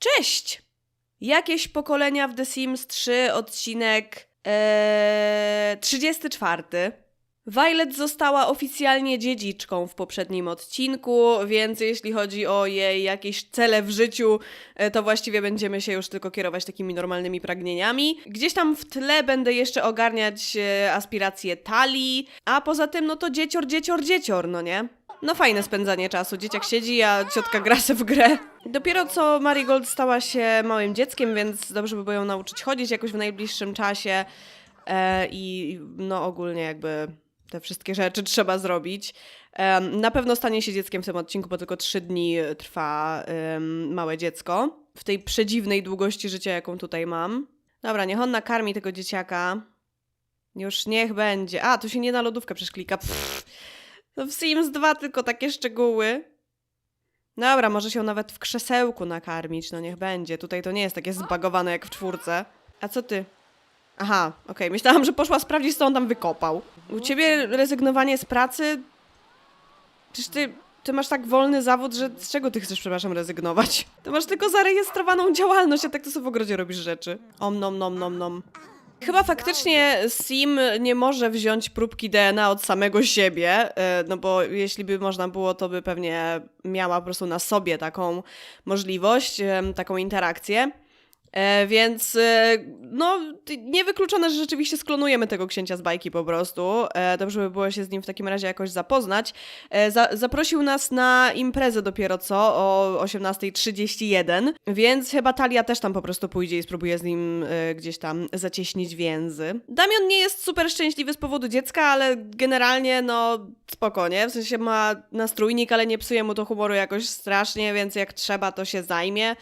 Cześć! Jakieś pokolenia w The Sims 3, odcinek ee, 34. Violet została oficjalnie dziedziczką w poprzednim odcinku, więc jeśli chodzi o jej jakieś cele w życiu, e, to właściwie będziemy się już tylko kierować takimi normalnymi pragnieniami. Gdzieś tam w tle będę jeszcze ogarniać e, aspiracje talii, a poza tym no to dziecior, dziecior, dziecior, no nie? No fajne spędzanie czasu. Dzieciak siedzi, a ciotka gra w grę. Dopiero co Marigold stała się małym dzieckiem, więc dobrze by było ją nauczyć chodzić jakoś w najbliższym czasie. E, I no ogólnie jakby te wszystkie rzeczy trzeba zrobić. Em, na pewno stanie się dzieckiem w tym odcinku, bo tylko trzy dni trwa em, małe dziecko. W tej przedziwnej długości życia, jaką tutaj mam. Dobra, niech on nakarmi tego dzieciaka. Już niech będzie. A, tu się nie na lodówkę przeszklika. Pff. To w Sims 2 tylko takie szczegóły. Dobra, może się nawet w krzesełku nakarmić, no niech będzie. Tutaj to nie jest takie zbagowane jak w czwórce. A co ty? Aha, okej. Myślałam, że poszła sprawdzić, co on tam wykopał. U ciebie rezygnowanie z pracy... Czyż ty, ty masz tak wolny zawód, że z czego ty chcesz, przepraszam, rezygnować? Ty masz tylko zarejestrowaną działalność, a tak to sobie w ogrodzie robisz rzeczy. Om nom nom nom nom. Chyba faktycznie Sim nie może wziąć próbki DNA od samego siebie, e, no bo jeśli by można było, to by pewnie miała po prostu na sobie taką możliwość, taką interakcję. E, więc e, no, niewykluczone, że rzeczywiście sklonujemy tego księcia z bajki po prostu. E, dobrze by było się z nim w takim razie jakoś zapoznać. E, za, zaprosił nas na imprezę dopiero co o 18.31, więc chyba Talia też tam po prostu pójdzie i spróbuje z nim e, gdzieś tam zacieśnić więzy. Damian nie jest super szczęśliwy z powodu dziecka, ale generalnie no spoko, nie? W sensie ma nastrójnik, ale nie psuje mu to humoru jakoś strasznie, więc jak trzeba to się zajmie.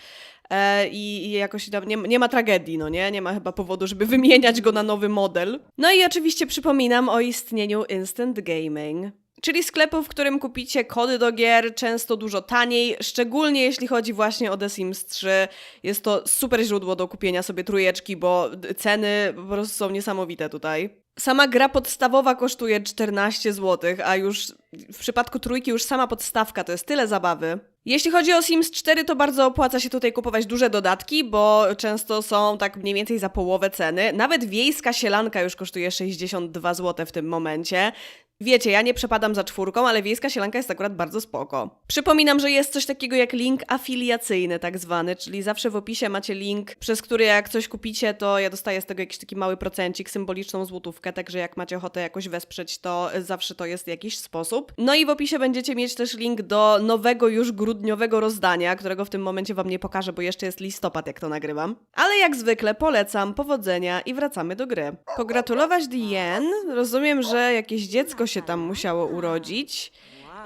E, i, i jakoś tam nie, nie ma tragedii, no nie? Nie ma chyba powodu, żeby wymieniać go na nowy model. No i oczywiście przypominam o istnieniu Instant Gaming. Czyli sklepu, w którym kupicie kody do gier, często dużo taniej, szczególnie jeśli chodzi właśnie o The Sims 3. Jest to super źródło do kupienia sobie trójeczki, bo ceny po prostu są niesamowite tutaj. Sama gra podstawowa kosztuje 14 zł, a już w przypadku trójki już sama podstawka to jest tyle zabawy. Jeśli chodzi o Sims 4, to bardzo opłaca się tutaj kupować duże dodatki, bo często są tak mniej więcej za połowę ceny. Nawet wiejska sielanka już kosztuje 62 zł w tym momencie. Wiecie, ja nie przepadam za czwórką, ale wiejska sielanka jest akurat bardzo spoko. Przypominam, że jest coś takiego jak link afiliacyjny tak zwany, czyli zawsze w opisie macie link, przez który jak coś kupicie, to ja dostaję z tego jakiś taki mały procencik, symboliczną złotówkę, także jak macie ochotę jakoś wesprzeć, to zawsze to jest jakiś sposób. No i w opisie będziecie mieć też link do nowego już grudniowego rozdania, którego w tym momencie wam nie pokażę, bo jeszcze jest listopad, jak to nagrywam. Ale jak zwykle polecam, powodzenia i wracamy do gry. Pogratulować Dien. Rozumiem, że jakieś dziecko się tam musiało urodzić,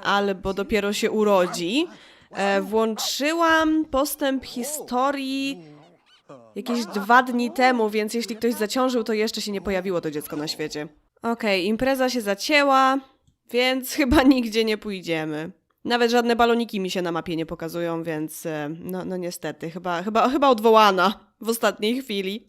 albo dopiero się urodzi. E, włączyłam postęp historii jakieś dwa dni temu, więc jeśli ktoś zaciążył, to jeszcze się nie pojawiło to dziecko na świecie. Okej, impreza się zacięła, więc chyba nigdzie nie pójdziemy. Nawet żadne baloniki mi się na mapie nie pokazują, więc e, no, no niestety, chyba, chyba, chyba odwołana w ostatniej chwili.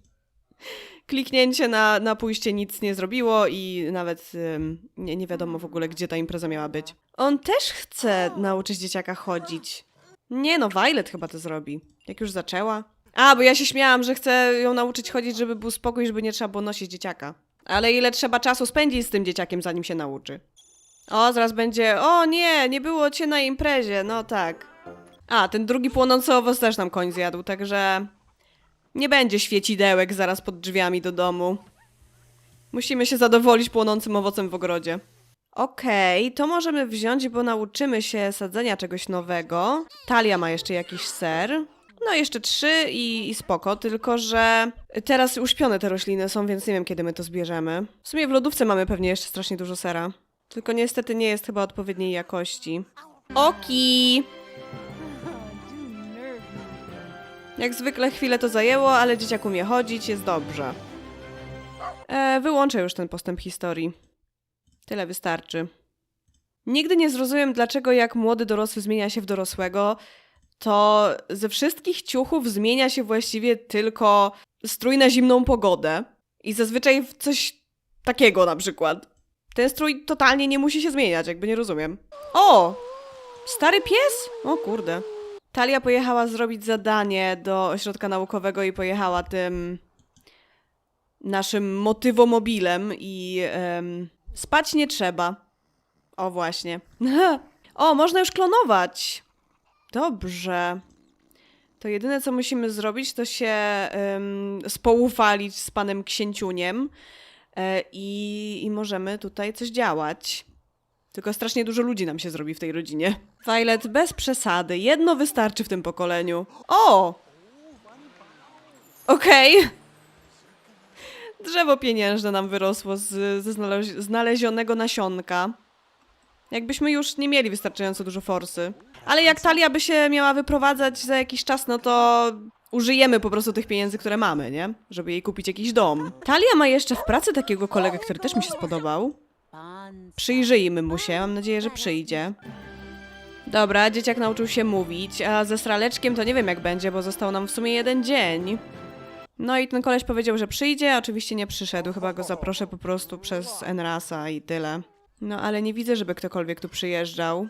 Kliknięcie na, na pójście nic nie zrobiło i nawet ym, nie, nie wiadomo w ogóle, gdzie ta impreza miała być. On też chce nauczyć dzieciaka chodzić. Nie no, Violet chyba to zrobi. Jak już zaczęła. A, bo ja się śmiałam, że chcę ją nauczyć chodzić, żeby był spokój, żeby nie trzeba było nosić dzieciaka. Ale ile trzeba czasu spędzić z tym dzieciakiem, zanim się nauczy? O, zaraz będzie. O nie, nie było cię na imprezie. No tak. A, ten drugi płonący owoc też nam koń zjadł, także. Nie będzie świecidełek zaraz pod drzwiami do domu. Musimy się zadowolić płonącym owocem w ogrodzie. Okej, to możemy wziąć, bo nauczymy się sadzenia czegoś nowego. Talia ma jeszcze jakiś ser. No, jeszcze trzy i, i spoko, tylko że teraz uśpione te rośliny są, więc nie wiem, kiedy my to zbierzemy. W sumie w lodówce mamy pewnie jeszcze strasznie dużo sera. Tylko niestety nie jest chyba odpowiedniej jakości. Oki! Jak zwykle chwilę to zajęło, ale dzieciak umie chodzić, jest dobrze. E, wyłączę już ten postęp historii. Tyle wystarczy. Nigdy nie zrozumiem, dlaczego jak młody dorosły zmienia się w dorosłego, to ze wszystkich ciuchów zmienia się właściwie tylko strój na zimną pogodę. I zazwyczaj w coś takiego na przykład. Ten strój totalnie nie musi się zmieniać, jakby nie rozumiem. O! Stary pies? O kurde. Talia pojechała zrobić zadanie do ośrodka naukowego i pojechała tym naszym motywomobilem i em, spać nie trzeba. O właśnie. o, można już klonować. Dobrze. To jedyne, co musimy zrobić, to się em, spoufalić z panem księciuniem e, i, i możemy tutaj coś działać. Tylko strasznie dużo ludzi nam się zrobi w tej rodzinie. Violet, bez przesady. Jedno wystarczy w tym pokoleniu. O! Okej. Drzewo pieniężne nam wyrosło z, ze znalezi- znalezionego nasionka. Jakbyśmy już nie mieli wystarczająco dużo forsy. Ale jak Talia by się miała wyprowadzać za jakiś czas, no to użyjemy po prostu tych pieniędzy, które mamy, nie? Żeby jej kupić jakiś dom. Talia ma jeszcze w pracy takiego kolegę, który też mi się spodobał. Przyjrzyjmy mu się, mam nadzieję, że przyjdzie. Dobra, dzieciak nauczył się mówić, a ze straleczkiem to nie wiem jak będzie, bo został nam w sumie jeden dzień. No i ten koleś powiedział, że przyjdzie, oczywiście nie przyszedł, chyba go zaproszę po prostu przez Enrasa i tyle. No ale nie widzę, żeby ktokolwiek tu przyjeżdżał.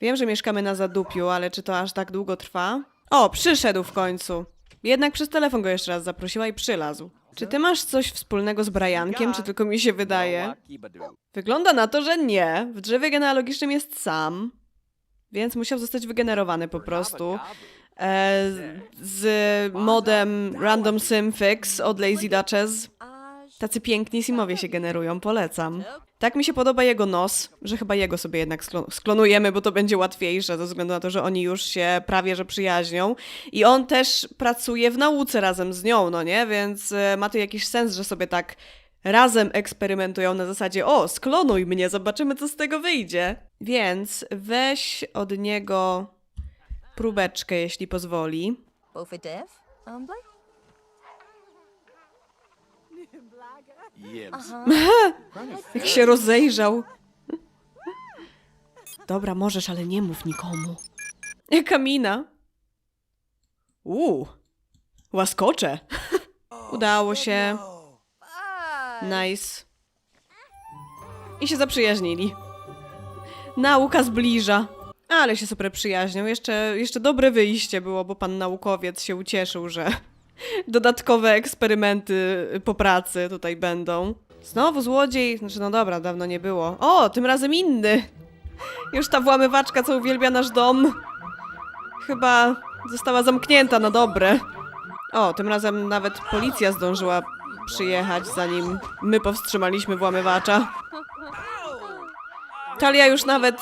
Wiem, że mieszkamy na Zadupiu, ale czy to aż tak długo trwa? O, przyszedł w końcu. Jednak przez telefon go jeszcze raz zaprosiła i przylazł. Czy ty masz coś wspólnego z Briankiem, czy tylko mi się wydaje? Wygląda na to, że nie. W drzewie genealogicznym jest sam, więc musiał zostać wygenerowany po prostu. E, z modem Random Sim Fix od Lazy Duchess. Tacy piękni simowie się generują, polecam. Tak mi się podoba jego nos, że chyba jego sobie jednak sklo- sklonujemy, bo to będzie łatwiejsze, ze względu na to, że oni już się prawie że przyjaźnią. I on też pracuje w nauce razem z nią, no nie? Więc e, ma to jakiś sens, że sobie tak razem eksperymentują na zasadzie o, sklonuj mnie, zobaczymy co z tego wyjdzie. Więc weź od niego próbeczkę, jeśli pozwoli. Jak się rozejrzał. Dobra, możesz, ale nie mów nikomu. Jaka mina. Uuu, łaskocze. Udało się. Nice. I się zaprzyjaźnili. Nauka zbliża. Ale się super przyjaźnią. Jeszcze, jeszcze dobre wyjście było, bo pan naukowiec się ucieszył, że dodatkowe eksperymenty po pracy tutaj będą. Znowu złodziej. Znaczy, no dobra, dawno nie było. O, tym razem inny. Już ta włamywaczka, co uwielbia nasz dom. Chyba została zamknięta na dobre. O, tym razem nawet policja zdążyła przyjechać, zanim my powstrzymaliśmy włamywacza. Talia już nawet.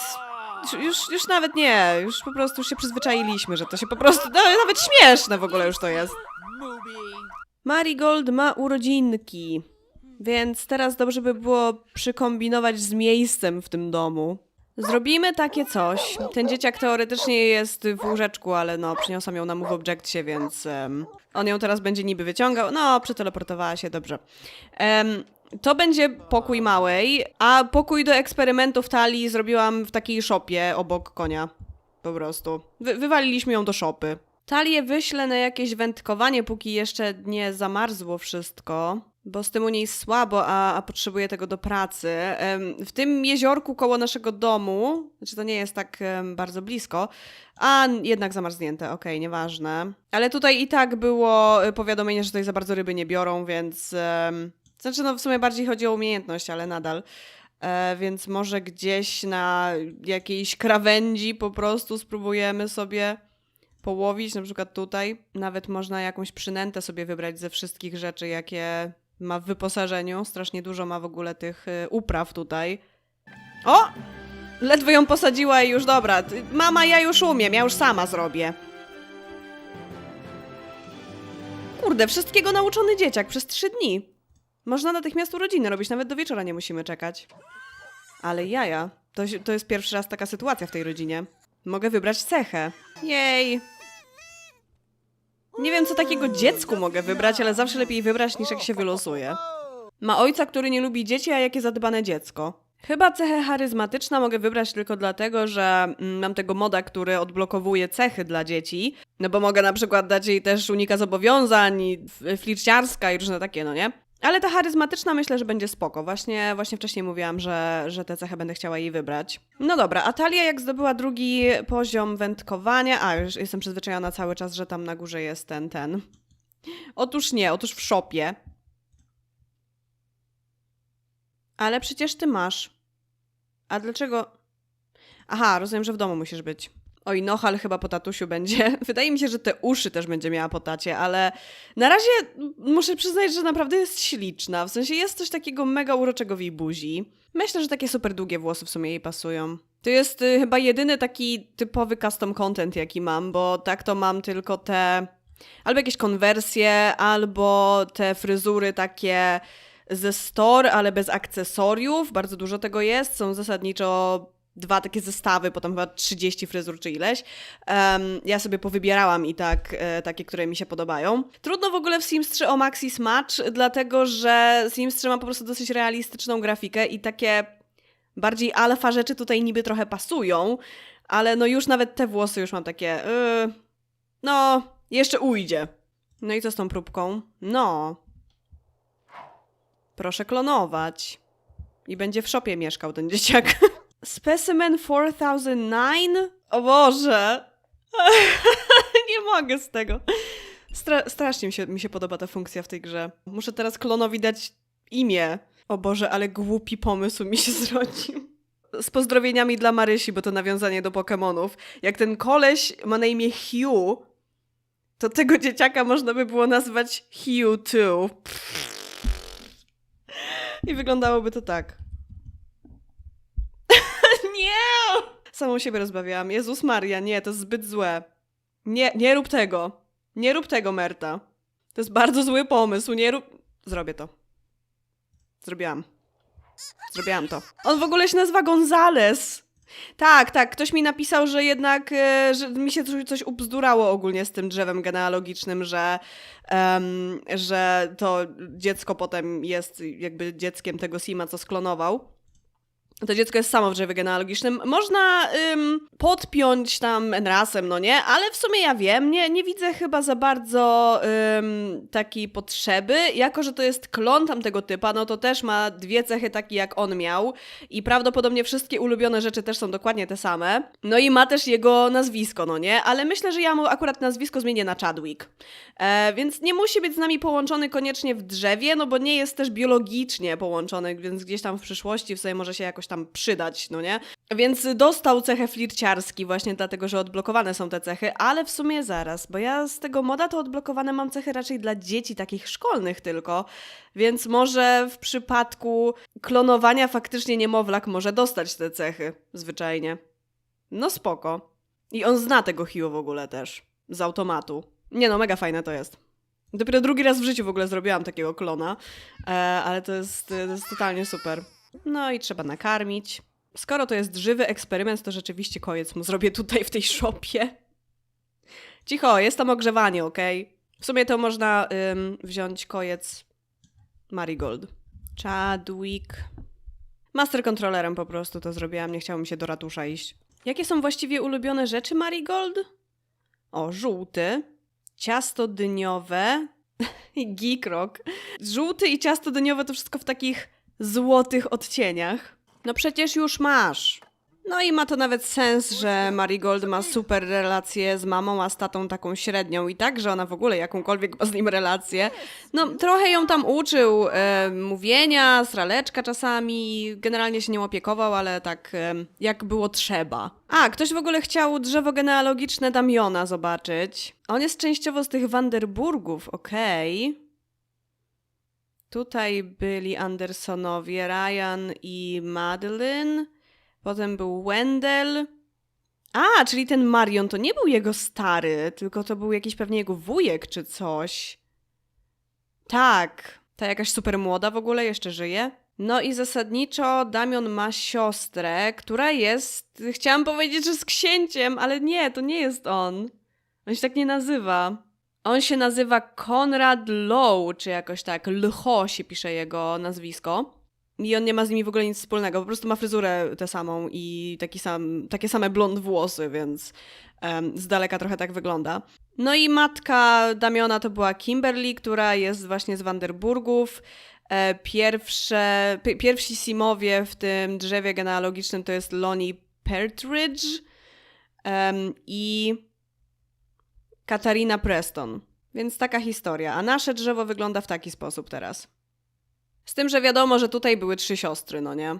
Już, już nawet nie, już po prostu się przyzwyczailiśmy, że to się po prostu. No, nawet śmieszne w ogóle już to jest. Marigold ma urodzinki, więc teraz dobrze by było przykombinować z miejscem w tym domu. Zrobimy takie coś. Ten dzieciak teoretycznie jest w łóżeczku, ale no, przyniosłam ją na Move Objectie, więc em, on ją teraz będzie niby wyciągał. No, przeteleportowała się, dobrze. Em, to będzie pokój małej, a pokój do eksperymentów talii zrobiłam w takiej szopie obok konia. Po prostu. Wy wywaliliśmy ją do szopy. Talię wyślę na jakieś wędkowanie, póki jeszcze nie zamarzło wszystko, bo z tym u niej słabo, a, a potrzebuje tego do pracy. W tym jeziorku koło naszego domu, znaczy to nie jest tak bardzo blisko, a jednak zamarznięte, okej, nieważne. Ale tutaj i tak było y, powiadomienie, że tutaj za bardzo ryby nie biorą, więc... znaczy, no w sumie bardziej chodzi o umiejętność, ale nadal. E, więc może gdzieś na jakiejś krawędzi po prostu spróbujemy sobie połowić, na przykład tutaj. Nawet można jakąś przynętę sobie wybrać ze wszystkich rzeczy, jakie ma w wyposażeniu. Strasznie dużo ma w ogóle tych y, upraw tutaj. O! Ledwo ją posadziła i już dobra. Mama, ja już umiem, ja już sama zrobię. Kurde, wszystkiego nauczony dzieciak przez trzy dni. Można natychmiast urodziny robić, nawet do wieczora nie musimy czekać. Ale jaja, to, to jest pierwszy raz taka sytuacja w tej rodzinie. Mogę wybrać cechę. Jej! Nie wiem, co takiego dziecku mogę wybrać, ale zawsze lepiej wybrać niż jak się wylosuje. Ma ojca, który nie lubi dzieci, a jakie zadbane dziecko. Chyba cechę charyzmatyczna mogę wybrać tylko dlatego, że mm, mam tego moda, który odblokowuje cechy dla dzieci. No bo mogę na przykład dać jej też unika zobowiązań, flirciarska i różne takie, no nie? Ale ta charyzmatyczna myślę, że będzie spoko. Właśnie, właśnie wcześniej mówiłam, że, że tę cechę będę chciała jej wybrać. No dobra, a Talia jak zdobyła drugi poziom wędkowania... A, już jestem przyzwyczajona cały czas, że tam na górze jest ten, ten. Otóż nie, otóż w szopie. Ale przecież ty masz. A dlaczego... Aha, rozumiem, że w domu musisz być. Oj, Nohal chyba po tatusiu będzie. Wydaje mi się, że te uszy też będzie miała po tacie, ale na razie muszę przyznać, że naprawdę jest śliczna. W sensie jest coś takiego mega uroczego w jej buzi. Myślę, że takie super długie włosy w sumie jej pasują. To jest y, chyba jedyny taki typowy custom content, jaki mam, bo tak to mam tylko te albo jakieś konwersje, albo te fryzury takie ze store, ale bez akcesoriów. Bardzo dużo tego jest. Są zasadniczo dwa takie zestawy, potem chyba 30 fryzur czy ileś. Em, ja sobie powybierałam i tak e, takie, które mi się podobają. Trudno w ogóle w Sims 3 o Maxis Match, dlatego że Sims 3 ma po prostu dosyć realistyczną grafikę i takie bardziej alfa rzeczy tutaj niby trochę pasują, ale no już nawet te włosy już mam takie yy, no, jeszcze ujdzie. No i co z tą próbką? No. Proszę klonować. I będzie w szopie mieszkał ten dzieciak. Specimen 4009? O Boże! Nie mogę z tego. Stra- strasznie mi się, mi się podoba ta funkcja w tej grze. Muszę teraz klonowi dać imię. O Boże, ale głupi pomysł mi się zrodził. Z pozdrowieniami dla Marysi, bo to nawiązanie do Pokémonów. Jak ten koleś ma na imię Hugh, to tego dzieciaka można by było nazwać Hugh 2. I wyglądałoby to tak. nie! Samą siebie rozbawiałam. Jezus Maria, nie, to jest zbyt złe. Nie, nie rób tego. Nie rób tego, Merta. To jest bardzo zły pomysł, nie rób... Zrobię to. Zrobiłam. Zrobiłam to. On w ogóle się nazywa Gonzales. Tak, tak. Ktoś mi napisał, że jednak e, że mi się coś, coś ubzdurało ogólnie z tym drzewem genealogicznym, że, em, że to dziecko potem jest jakby dzieckiem tego Sima, co sklonował. To dziecko jest samo w drzewie genealogicznym. Można ym, podpiąć tam rasem, no nie? Ale w sumie ja wiem, nie, nie widzę chyba za bardzo ym, takiej potrzeby. Jako, że to jest klon tamtego typa, no to też ma dwie cechy takie jak on miał. I prawdopodobnie wszystkie ulubione rzeczy też są dokładnie te same. No i ma też jego nazwisko, no nie? Ale myślę, że ja mu akurat nazwisko zmienię na Chadwick. E, więc nie musi być z nami połączony koniecznie w drzewie, no bo nie jest też biologicznie połączony, więc gdzieś tam w przyszłości w sobie może się jakoś tam przydać, no nie? Więc dostał cechę flirciarski właśnie dlatego, że odblokowane są te cechy, ale w sumie zaraz, bo ja z tego moda to odblokowane mam cechy raczej dla dzieci takich szkolnych tylko, więc może w przypadku klonowania faktycznie niemowlak może dostać te cechy, zwyczajnie. No spoko. I on zna tego Hugh w ogóle też, z automatu. Nie no, mega fajne to jest. Dopiero drugi raz w życiu w ogóle zrobiłam takiego klona, e, ale to jest, to jest totalnie super. No i trzeba nakarmić. Skoro to jest żywy eksperyment, to rzeczywiście koniec mu zrobię tutaj w tej szopie. Cicho, jest tam ogrzewanie, okej? W sumie to można ym, wziąć kojec Marigold. Chadwick. Master kontrolerem po prostu to zrobiłam, nie chciało mi się do ratusza iść. Jakie są właściwie ulubione rzeczy Marigold? O, żółty, ciasto dyniowe i geekrok. Żółty i ciasto dyniowe to wszystko w takich złotych odcieniach. No przecież już masz. No i ma to nawet sens, że Marigold ma super relację z mamą, a z tatą taką średnią i tak, że ona w ogóle jakąkolwiek ma z nim relację. No trochę ją tam uczył e, mówienia, sraleczka czasami, generalnie się nią opiekował, ale tak e, jak było trzeba. A, ktoś w ogóle chciał drzewo genealogiczne Damiona zobaczyć. On jest częściowo z tych Wanderburgów, okej. Tutaj byli Andersonowie, Ryan i Madeline. Potem był Wendell. A, czyli ten Marion to nie był jego stary, tylko to był jakiś pewnie jego wujek czy coś. Tak, ta jakaś super młoda w ogóle jeszcze żyje. No i zasadniczo Damion ma siostrę, która jest, chciałam powiedzieć, że z księciem, ale nie, to nie jest on. On się tak nie nazywa. On się nazywa Konrad Low, czy jakoś tak. Lcho się pisze jego nazwisko. I on nie ma z nimi w ogóle nic wspólnego. Po prostu ma fryzurę tę samą i taki sam, takie same blond włosy, więc em, z daleka trochę tak wygląda. No i matka Damiona to była Kimberly, która jest właśnie z Wanderburgów. E, pierwsze, pi- pierwsi Simowie w tym drzewie genealogicznym to jest Lonnie Partridge em, i Katarina Preston. Więc taka historia. A nasze drzewo wygląda w taki sposób teraz. Z tym, że wiadomo, że tutaj były trzy siostry, no nie?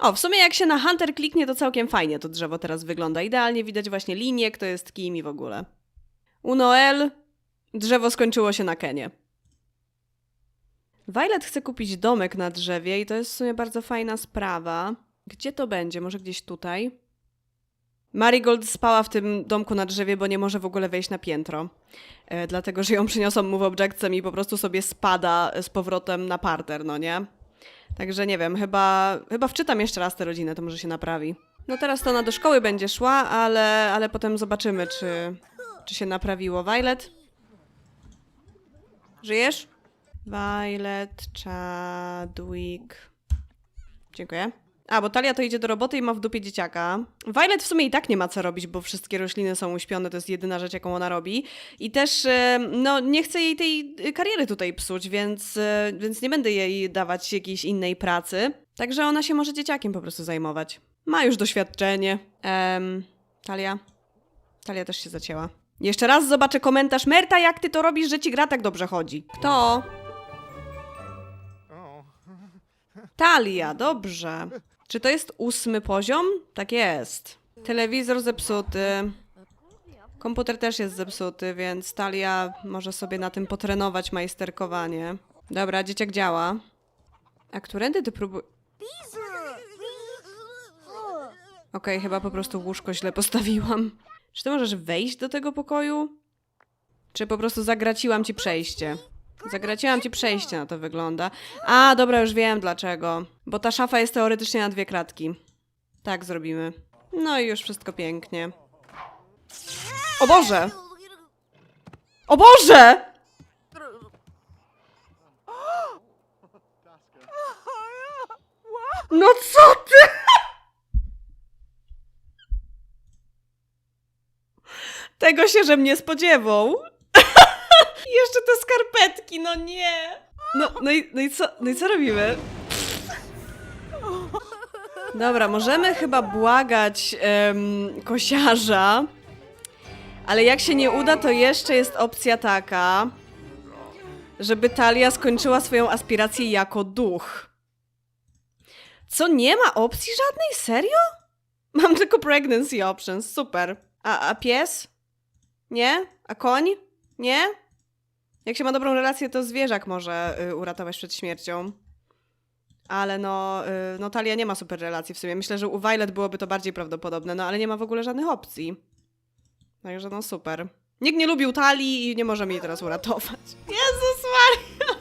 O, w sumie jak się na Hunter kliknie, to całkiem fajnie to drzewo teraz wygląda. Idealnie widać właśnie linię, kto jest kim i w ogóle. U Noel drzewo skończyło się na Kenie. Violet chce kupić domek na drzewie i to jest w sumie bardzo fajna sprawa. Gdzie to będzie? Może gdzieś tutaj? Marigold spała w tym domku na drzewie, bo nie może w ogóle wejść na piętro. E, dlatego, że ją przyniosą mu w objectce i po prostu sobie spada z powrotem na parter, no nie? Także nie wiem, chyba, chyba wczytam jeszcze raz tę rodzinę, to może się naprawi. No teraz to ona do szkoły będzie szła, ale, ale potem zobaczymy, czy, czy się naprawiło. Violet? Żyjesz? Violet, Chadwick. Dziękuję. A, bo Talia to idzie do roboty i ma w dupie dzieciaka. Violet w sumie i tak nie ma co robić, bo wszystkie rośliny są uśpione, to jest jedyna rzecz, jaką ona robi. I też, e, no, nie chcę jej tej e, kariery tutaj psuć, więc, e, więc nie będę jej dawać jakiejś innej pracy. Także ona się może dzieciakiem po prostu zajmować. Ma już doświadczenie. Em, Talia? Talia też się zacięła. Jeszcze raz zobaczę komentarz. Merta, jak ty to robisz, że ci gra tak dobrze chodzi? Kto? Talia, dobrze. Czy to jest ósmy poziom? Tak jest. Telewizor zepsuty. Komputer też jest zepsuty, więc Talia może sobie na tym potrenować majsterkowanie. Dobra, dzieciak działa. A którędy ty próbuj... Okej, chyba po prostu łóżko źle postawiłam. Czy ty możesz wejść do tego pokoju? Czy po prostu zagraciłam ci przejście? Zagraciłam ci przejście, na to wygląda. A, dobra, już wiem dlaczego. Bo ta szafa jest teoretycznie na dwie kratki. Tak zrobimy. No i już wszystko pięknie. O Boże! O Boże! No co ty? Tego się, że mnie spodziewał. Jeszcze te skarpetki, no nie. No, no, i, no, i co, no i co robimy? Dobra, możemy chyba błagać kosiarza, ale jak się nie uda, to jeszcze jest opcja taka, żeby Talia skończyła swoją aspirację jako duch. Co, nie ma opcji żadnej? Serio? Mam tylko pregnancy options, super. A, a pies? Nie? A koń? Nie? Jak się ma dobrą relację, to zwierzak może y, uratować przed śmiercią. Ale no, y, no Talia nie ma super relacji w sumie. Myślę, że u Violet byłoby to bardziej prawdopodobne, no ale nie ma w ogóle żadnych opcji. Także no super. Nikt nie lubił Talii i nie możemy jej teraz uratować. Jezus Maria!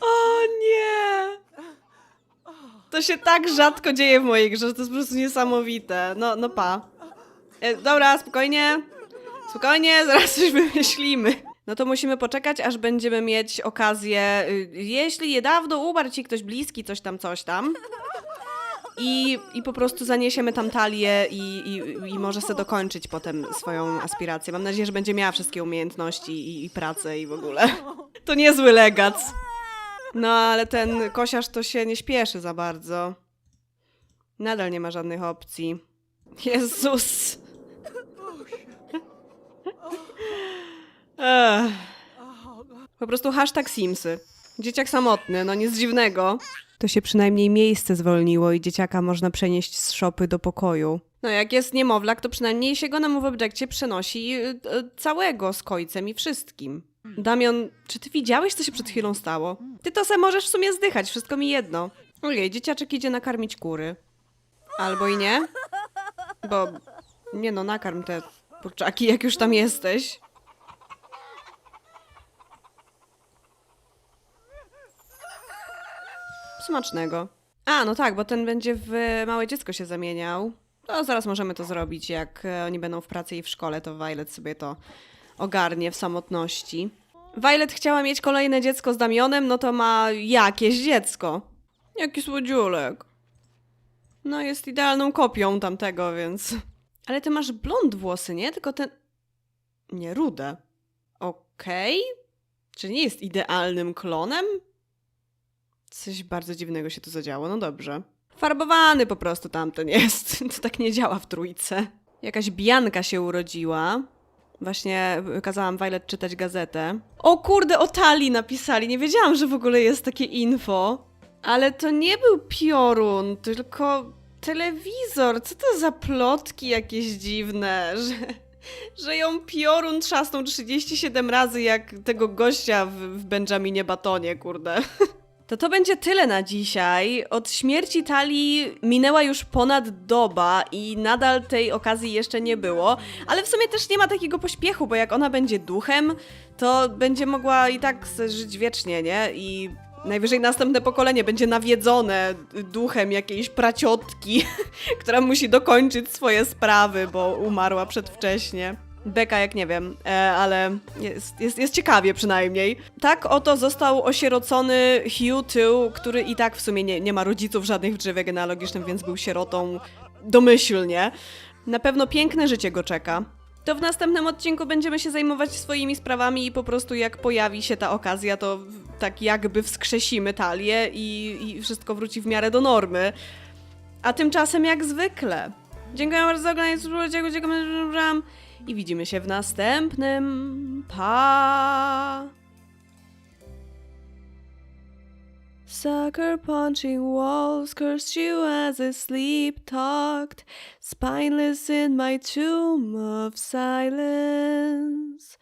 O nie! To się tak rzadko dzieje w mojej grze, że to jest po prostu niesamowite. No, no pa. E, dobra, spokojnie. Spokojnie, zaraz coś wymyślimy. No to musimy poczekać, aż będziemy mieć okazję, y, jeśli niedawno umarł ci ktoś bliski, coś tam, coś tam. I, i po prostu zaniesiemy tam talię i, i, i może sobie dokończyć potem swoją aspirację. Mam nadzieję, że będzie miała wszystkie umiejętności i, i pracę i w ogóle. To niezły legac. No ale ten kosiarz to się nie śpieszy za bardzo. Nadal nie ma żadnych opcji. Jezus. Ech. Po prostu hashtag Simsy. Dzieciak samotny, no nic dziwnego. To się przynajmniej miejsce zwolniło i dzieciaka można przenieść z szopy do pokoju. No jak jest niemowlak, to przynajmniej się go na Move Objectie przenosi y, y, całego z kojcem i wszystkim. Damian, czy ty widziałeś, co się przed chwilą stało? Ty to se możesz w sumie zdychać, wszystko mi jedno. Ojej, dzieciaczek idzie nakarmić kury. Albo i nie? Bo, nie no, nakarm te kurczaki, jak już tam jesteś. Smacznego. A, no tak, bo ten będzie w małe dziecko się zamieniał. To zaraz możemy to zrobić, jak e, oni będą w pracy i w szkole, to Violet sobie to ogarnie w samotności. Violet chciała mieć kolejne dziecko z Damionem, no to ma jakieś dziecko. Jaki słodziulek. No, jest idealną kopią tamtego, więc... Ale ty masz blond włosy, nie? Tylko ten... Nie, rude. Okej. Czy nie jest idealnym klonem? Coś bardzo dziwnego się tu zadziało, no dobrze. Farbowany po prostu tamten jest. To tak nie działa w trójce. Jakaś Bianka się urodziła. Właśnie kazałam Violet czytać gazetę. O kurde, o Tali napisali. Nie wiedziałam, że w ogóle jest takie info. Ale to nie był piorun, tylko telewizor. Co to za plotki jakieś dziwne, że, że ją piorun trzasnął 37 razy jak tego gościa w, w Benjaminie Batonie, kurde. To to będzie tyle na dzisiaj. Od śmierci Talii minęła już ponad doba i nadal tej okazji jeszcze nie było, ale w sumie też nie ma takiego pośpiechu, bo jak ona będzie duchem, to będzie mogła i tak żyć wiecznie, nie? I najwyżej następne pokolenie będzie nawiedzone duchem jakiejś praciotki, która musi dokończyć swoje sprawy, bo umarła przedwcześnie. Beka jak nie wiem, e, ale jest, jest, jest ciekawie przynajmniej. Tak oto został osierocony Hugh Tył, który i tak w sumie nie, nie ma rodziców żadnych w drzewie genealogicznym, więc był sierotą domyślnie. Na pewno piękne życie go czeka. To w następnym odcinku będziemy się zajmować swoimi sprawami i po prostu jak pojawi się ta okazja, to tak jakby wskrzesimy talię i, i wszystko wróci w miarę do normy. A tymczasem jak zwykle. Dziękuję bardzo za oglądanie, subskrybowanie, dziękuję i widzimy się w następnym. Pa! Sucker punching walls cursed you as I sleep talked, spineless in my tomb of silence.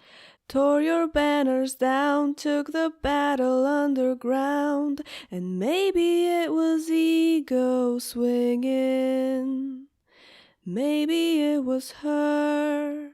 Tore your banners down, took the battle underground, and maybe it was ego swinging. Maybe it was her.